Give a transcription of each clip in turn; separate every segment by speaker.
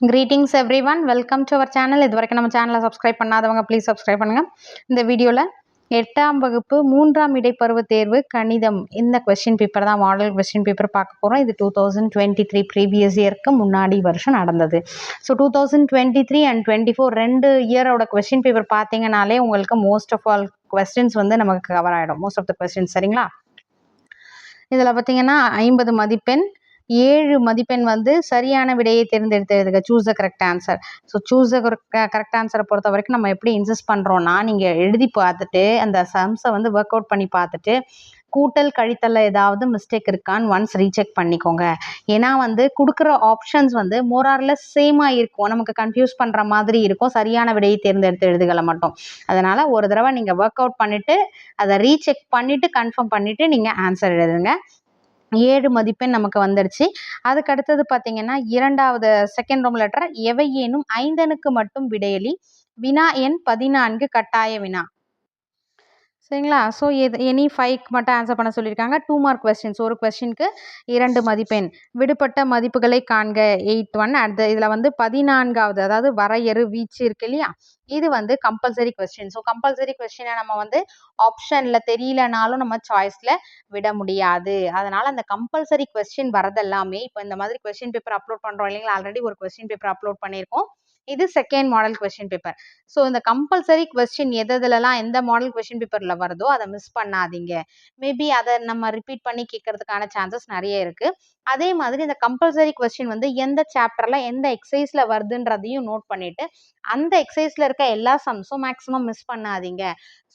Speaker 1: Greetings everyone welcome to our channel இது வரைக்கும் நம்ம சேனலை சப்ஸ்கிரைப் பண்ணாதவங்க ப்ளீஸ் சப்ஸ்கிரைப் பண்ணுங்கள் இந்த வீடியோவில் எட்டாம் வகுப்பு மூன்றாம் இடைப்பருவ தேர்வு கணிதம் இந்த கொஸ்டின் பேப்பர் தான் மாடல் கொஸ்டின் பேப்பர் பார்க்க போகிறோம் இது two thousand twenty three previous இயர்க்கு முன்னாடி வருஷம் நடந்தது. So two thousand twenty three and twenty four ரெண்டு இயரோட கொஸ்டின் பேப்பர் பார்த்தீங்கனாலே உங்களுக்கு மோஸ்ட் ஆஃப் ஆல் கொஸ்டின்ஸ் வந்து நமக்கு கவர் ஆகிடும் மோஸ்ட் ஆஃப் த கொஸ்டின்ஸ் சரிங்களா? இதில் பார்த்தீங்கன்னா ஐம்பது மதிப்பெண் ஏழு மதிப்பெண் வந்து சரியான விடையை தேர்ந்தெடுத்து choose the correct answer so choose the correct ஆன்சரை பொறுத்த வரைக்கும் நம்ம எப்படி இன்சிஸ்ட் பண்ணுறோன்னா நீங்கள் எழுதி பார்த்துட்டு அந்த சம்ஸை வந்து ஒர்க் அவுட் பண்ணி பார்த்துட்டு கூட்டல் கழித்தலில் ஏதாவது மிஸ்டேக் இருக்கான்னு ஒன்ஸ் ரீசெக் பண்ணிக்கோங்க. ஏன்னா வந்து கொடுக்குற ஆப்ஷன்ஸ் வந்து மோரார்லெஸ் சேமாக இருக்கும் நமக்கு கன்ஃபியூஸ் பண்ணுற மாதிரி இருக்கும். சரியான விடையை தேர்ந்தெடுத்து எழுதுகளை மட்டும். அதனால் ஒரு தடவை நீங்கள் ஒர்க் அவுட் பண்ணிவிட்டு அதை ரீசெக் பண்ணிவிட்டு கன்ஃபார்ம் பண்ணிவிட்டு நீங்கள் ஆன்சர் எழுதுங்க. ஏழு மதிப்பெண் நமக்கு வந்துடுச்சு அதுக்கு அடுத்தது பார்த்தீங்கன்னா இரண்டாவது செகண்ட் ரோம் லெட்டர் எவையேனும் ஐந்தனுக்கு மட்டும் விடையளி வினா எண் பதினான்கு கட்டாய வினா. சரிங்களா? ஸோ எது எனி ஃபைவ்க்கு மட்டும் ஆன்சர் பண்ண சொல்லியிருக்காங்க. டூ மார்க் கொஸ்டின்ஸ் ஒரு கொஸ்டினுக்கு இரண்டு மதிப்பெண். விடுபட்ட மதிப்புகளை காண்க. எயிட் ஒன் அடுத்த இதில் வந்து பதினான்காவது அதாவது வரையறு வீச்சு இருக்கு இல்லையா? இது வந்து கம்பல்சரி கொஸ்டின் ஸோ கம்பல்சரி கொஸ்டினை நம்ம வந்து ஆப்ஷனில் தெரியலனாலும் நம்ம சாய்ஸில் விட முடியாது. அதனால் அந்த கம்பல்சரி கொஸ்டின் வரதெல்லாமே இப்போ இந்த மாதிரி கொஸ்டின் பேப்பர் அப்லோட் பண்ணுறோம் இல்லைங்களா? ஆல்ரெடி ஒரு கொஸ்டின் பேப்பர் அப்லோட் பண்ணியிருக்கோம். இது second model question paper so இந்த கம்பல்சரி கொஸ்டின் எதுலலாம் எந்த மாடல் கொஸ்டின் பேப்பரில் வருதோ அதை மிஸ் பண்ணாதீங்க. மேபி அதை நம்ம ரிப்பீட் பண்ணி கேட்கறதுக்கான சான்சஸ் நிறைய இருக்குது அதே மாதிரி இந்த கம்பல்சரி கொஸ்டின் வந்து எந்த சாப்டரில் எந்த எக்ஸசைஸில் வருதுன்றதையும் நோட் பண்ணிவிட்டு அந்த எக்ஸசைஸில் இருக்க எல்லா சம்ஸும் மேக்ஸிமம் மிஸ் பண்ணாதீங்க.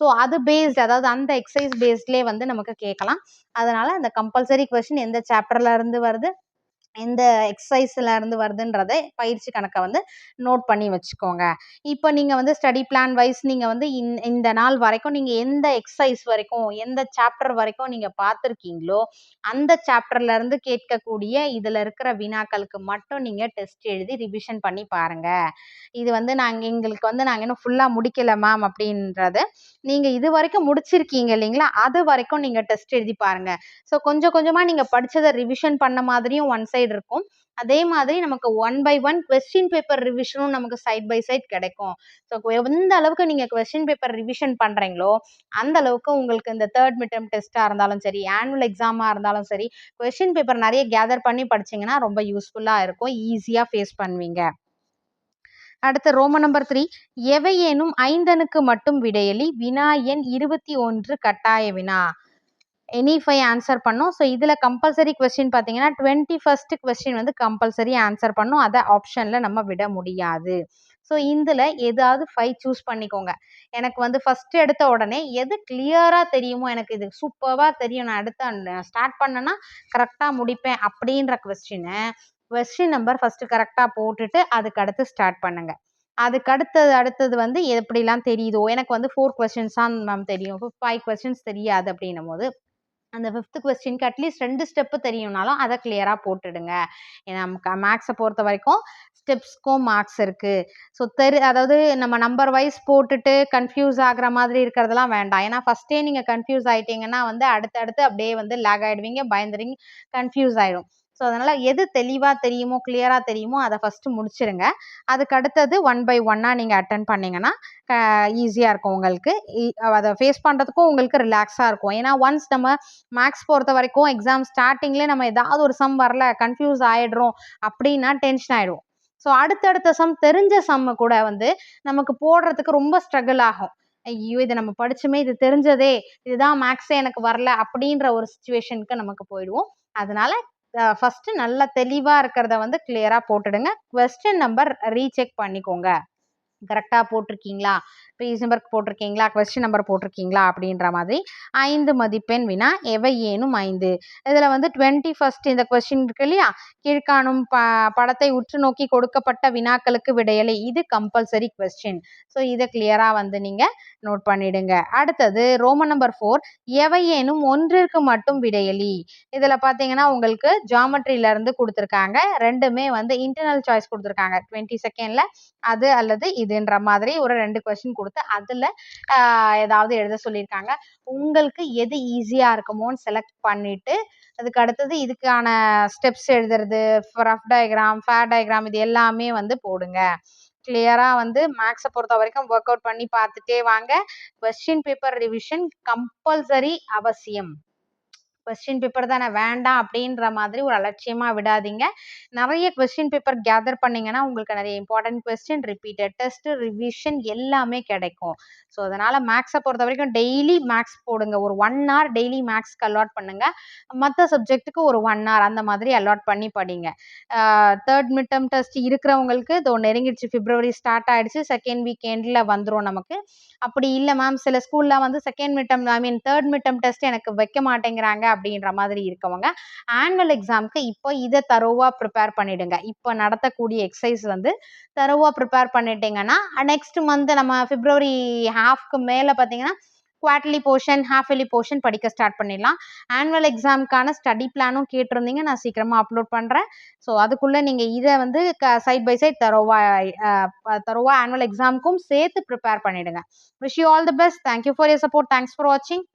Speaker 1: ஸோ அது பேஸ்ட் அதாவது அந்த எக்ஸசைஸ் பேஸ்ட்லேயே வந்து நமக்கு கேட்கலாம் அதனால் அந்த கம்பல்சரி கொஸ்டின் எந்த சாப்டர்லேருந்து வருது எந்த எக்ஸசைஸில் இருந்து வருதுன்றதை பயிற்சி கணக்கை வந்து நோட் பண்ணி வச்சுக்கோங்க. இப்போ நீங்கள் வந்து ஸ்டடி பிளான் வைஸ் நீங்கள் வந்து இந் இந்த நாள் வரைக்கும் நீங்கள் எந்த எக்ஸசைஸ் வரைக்கும் எந்த சாப்டர் வரைக்கும் நீங்கள் பார்த்துருக்கீங்களோ அந்த சாப்டர்லேருந்து கேட்கக்கூடிய இதில் இருக்கிற வினாக்களுக்கு மட்டும் நீங்கள் டெஸ்ட் எழுதி ரிவிஷன் பண்ணி பாருங்கள் இது வந்து நாங்கள் எங்களுக்கு வந்து நாங்கள் இன்னும் ஃபுல்லாக முடிக்கலை மேம் அப்படின்றது நீங்கள் இது வரைக்கும் முடிச்சிருக்கீங்க இல்லைங்களா? அது வரைக்கும் நீங்கள் டெஸ்ட் எழுதி பாருங்கள் ஸோ கொஞ்சம் கொஞ்சமாக நீங்கள் படித்ததை ரிவிஷன் பண்ண மாதிரியும் ஒன் சைடு இருக்கும். அதே மாதிரி நமக்கு one by one question paper ரிவிஷனும் நமக்கு சைட் பை சைட் கிடைக்கும். ஸோ எந்த அளவுக்கு நீங்கள் கொஸ்டின் பேப்பர் ரிவிஷன் பண்ணுறீங்களோ அந்த அளவுக்கு உங்களுக்கு இந்த தேர்ட் மிட்டம் டெஸ்ட்டாக இருந்தாலும் சரி ஆனுவல் எக்ஸாமாக இருந்தாலும் சரி கொஸ்டின் பேப்பர் நிறைய கேதர் பண்ணி படிச்சிங்கன்னா ரொம்ப யூஸ்ஃபுல்லாக இருக்கும் ஈஸியாக ஃபேஸ் பண்ணுவீங்க. அடுத்து ரோம நம்பர் த்ரீ எவையேனும் ஐந்தனுக்கு மட்டும் விடையலி வினா எண் இருபத்தி ஒன்று கட்டாய வினா. எனி ஃபைவ் ஆன்சர் பண்ணோம். ஸோ இதில் கம்பல்சரி கொஸ்டின் பார்த்தீங்கன்னா டுவெண்ட்டி ஃபஸ்ட் கொஸ்டின் வந்து கம்பல்சரி ஆன்சர் பண்ணோம். அதை ஆப்ஷனில் நம்ம விட முடியாது. ஸோ இதில் ஏதாவது ஃபைவ் சூஸ் பண்ணிக்கோங்க. எனக்கு வந்து ஃபஸ்ட்டு எடுத்த உடனே எது கிளியராக தெரியுமோ எனக்கு இது சூப்பராக தெரியும். நான் அடுத்த ஸ்டார்ட் பண்ணேன்னா கரெக்டாக முடிப்பேன் அப்படின்ற கொஸ்டினை கொஸ்டின் நம்பர் ஃபஸ்ட்டு கரெக்டாக போட்டுட்டு அதுக்கு அடுத்து ஸ்டார்ட் பண்ணுங்கள் அதுக்கு அடுத்தது அடுத்தது வந்து எப்படிலாம் தெரியுதோ எனக்கு வந்து ஃபோர் கொஸ்டின்ஸ் தான் மேம் தெரியும். ஃபைவ் கொஸ்டின்ஸ் தெரியாது அப்படின்னும் போது அந்த ஃபிஃப்த் கொஸ்டினுக்கு அட்லீஸ்ட் ரெண்டு ஸ்டெப்பு தெரியும்னாலும் அதை கிளியராக போட்டுடுங்க. ஏன்னா நமக்கு மேக்ஸை பொறுத்த வரைக்கும் ஸ்டெப்ஸ்க்கும் மார்க்ஸ் இருக்குது ஸோ தெரு அதாவது நம்ம நம்பர் வைஸ் போட்டுட்டு கன்ஃபியூஸ் ஆகிற மாதிரி இருக்கிறதெல்லாம் வேண்டாம். ஏன்னா ஃபஸ்ட்டே நீங்கள் கன்ஃபியூஸ் ஆகிட்டீங்கன்னா வந்து அடுத்தடுத்து அப்படியே வந்து லேக் ஆகிடுவீங்க பயந்துருவீங்க கன்ஃபியூஸ் ஆகிடும் ஸோ அதனால் எது தெளிவாக தெரியுமோ கிளியராக தெரியுமோ அதை ஃபஸ்ட்டு முடிச்சிருங்க. அதுக்கு அடுத்தது ஒன் பை ஒன்னாக நீங்கள் அட்டன் பண்ணிங்கன்னா ஈஸியாக இருக்கும் உங்களுக்கு. அதை ஃபேஸ் பண்ணுறதுக்கும் உங்களுக்கு ரிலாக்ஸாக இருக்கும். ஏன்னா ஒன்ஸ் நம்ம மேக்ஸ் பொறுத்த வரைக்கும் எக்ஸாம் ஸ்டார்டிங்லேயே நம்ம ஏதாவது ஒரு சம் வரல கன்ஃபியூஸ் ஆகிடுறோம் அப்படின்னா டென்ஷன் ஆகிடுவோம் ஸோ அடுத்தடுத்த சம் தெரிஞ்ச சம்மு கூட வந்து நமக்கு போடுறதுக்கு ரொம்ப ஸ்ட்ரகிள் ஆகும். ஐயோ இதை நம்ம படிச்சுமே இது தெரிஞ்சதே இதுதான் மேக்ஸே எனக்கு வரல அப்படின்ற ஒரு சுச்சுவேஷனுக்கு நமக்கு போயிடுவோம். அதனால ஃபஸ்ட்டு நல்லா தெளிவாக இருக்கிறத வந்து கிளியராக போட்டுடுங்க. கொஸ்டின் நம்பர் ரீசெக் பண்ணிக்கோங்க. கரெக்டாக போட்டிருக்கீங்களா? பேஜ் நம்பர் போட்டிருக்கீங்களா? கொஸ்டின் நம்பர் போட்டிருக்கீங்களா? அப்படின்ற மாதிரி ஐந்து மதிப்பெண் வினா எவை ஏனும் ஐந்து. இதில் வந்து டுவெண்ட்டி ஃபஸ்ட் இந்த கொஸ்டின் இருக்கு இல்லையா? கீழ்காணும் ப படத்தை உற்று நோக்கி கொடுக்கப்பட்ட வினாக்களுக்கு விடையலை. இது கம்பல்சரி கொஸ்டின் ஸோ இதை கிளியராக வந்து நீங்கள் நோட் பண்ணிடுங்க. அடுத்தது ரோமன் நம்பர் ஃபோர் எவையேனும் ஒன்றிற்கு மட்டும் விடையலி. இதில் பார்த்தீங்கன்னா உங்களுக்கு ஜாமெட்ரியிலேருந்து கொடுத்துருக்காங்க. ரெண்டுமே வந்து இன்டர்னல் சாய்ஸ் கொடுத்துருக்காங்க. டுவெண்ட்டி செகண்டில் அது அல்லது இதுன்ற மாதிரி ஒரு ரெண்டு கொஸ்டின் கொடுத்து அதில் ஏதாவது எழுத சொல்லியிருக்காங்க. உங்களுக்கு எது ஈஸியாக இருக்குமோன்னு செலக்ட் பண்ணிவிட்டு அதுக்கு அடுத்தது இதுக்கான ஸ்டெப்ஸ் எழுதுறது ரஃப் டயக்ராம் ஃபேர் டயக்ராம் இது எல்லாமே வந்து போடுங்க. கிளியராக வந்து மேக்ஸை பொறுத்த வரைக்கும் ஒர்க் அவுட் பண்ணி பார்த்துட்டே வாங்க. கொஸ்டின் பேப்பர் ரிவிஷன் கம்பல்சரி அவசியம். கொஸ்டின் பேப்பர் தானே? வேண்டாம் அப்படின்ற மாதிரி ஒரு அலட்சியமாக விடாதீங்க. நிறைய கொஸ்டின் பேப்பர் கேதர் பண்ணிங்கன்னா உங்களுக்கு நிறைய important question repeated test revision எல்லாமே கிடைக்கும். ஸோ அதனால் மேக்ஸை பொறுத்த வரைக்கும் டெய்லி மேக்ஸ் போடுங்க. ஒரு ஒன் ஹவர் டெய்லி மேக்ஸ்க்கு அலாட் பண்ணுங்கள் மற்ற சப்ஜெக்ட்டுக்கு ஒரு ஒன் ஹவர் அந்த மாதிரி அலாட் பண்ணி படிங்க. தேர்ட் மிட் டேர்ம் டெஸ்ட் இருக்கிறவங்களுக்கு இதோ நெருங்கிடுச்சு பிப்ரவரி ஸ்டார்ட் ஆகிடுச்சு செகண்ட் வீக் எண்டில் வந்துடும் நமக்கு. அப்படி இல்லை மேம் சில ஸ்கூலில் வந்து second mid term I mean third mid term test எனக்கு வைக்க மாட்டேங்கிறாங்க அப்படின்ற மாதிரி இருக்கவங்க. ஆனுவல் எக்ஸாமுக்கு இப்போ இதை தரோவாக ப்ரிப்பேர் பண்ணிடுங்க. இப்போ நடத்தக்கூடிய எக்ஸசைஸ் வந்து தரோவாக ப்ரிப்பேர் பண்ணிட்டீங்கன்னா நெக்ஸ்ட் மந்த் நம்ம பிப்ரவரி ஹாஃப்க்கு மேலே பார்த்தீங்கன்னா quarterly portion half yearly portion படிக்க ஸ்டார்ட் பண்ணிடலாம். ஆனுவல் எக்ஸாமுக்கான ஸ்டடி பிளானும் கேட்டிருந்தீங்க. நான் சீக்கிரமாக அப்லோட் பண்ணுறேன் ஸோ அதுக்குள்ளே நீங்கள் இதை வந்து க சைட் பை சைட் தரோவா தரோவா ஆனுவல் எக்ஸாமுக்கும் சேர்த்து ப்ரிப்பேர் பண்ணிவிடுங்க wish you all the best thank you for your support thanks for வாட்சிங்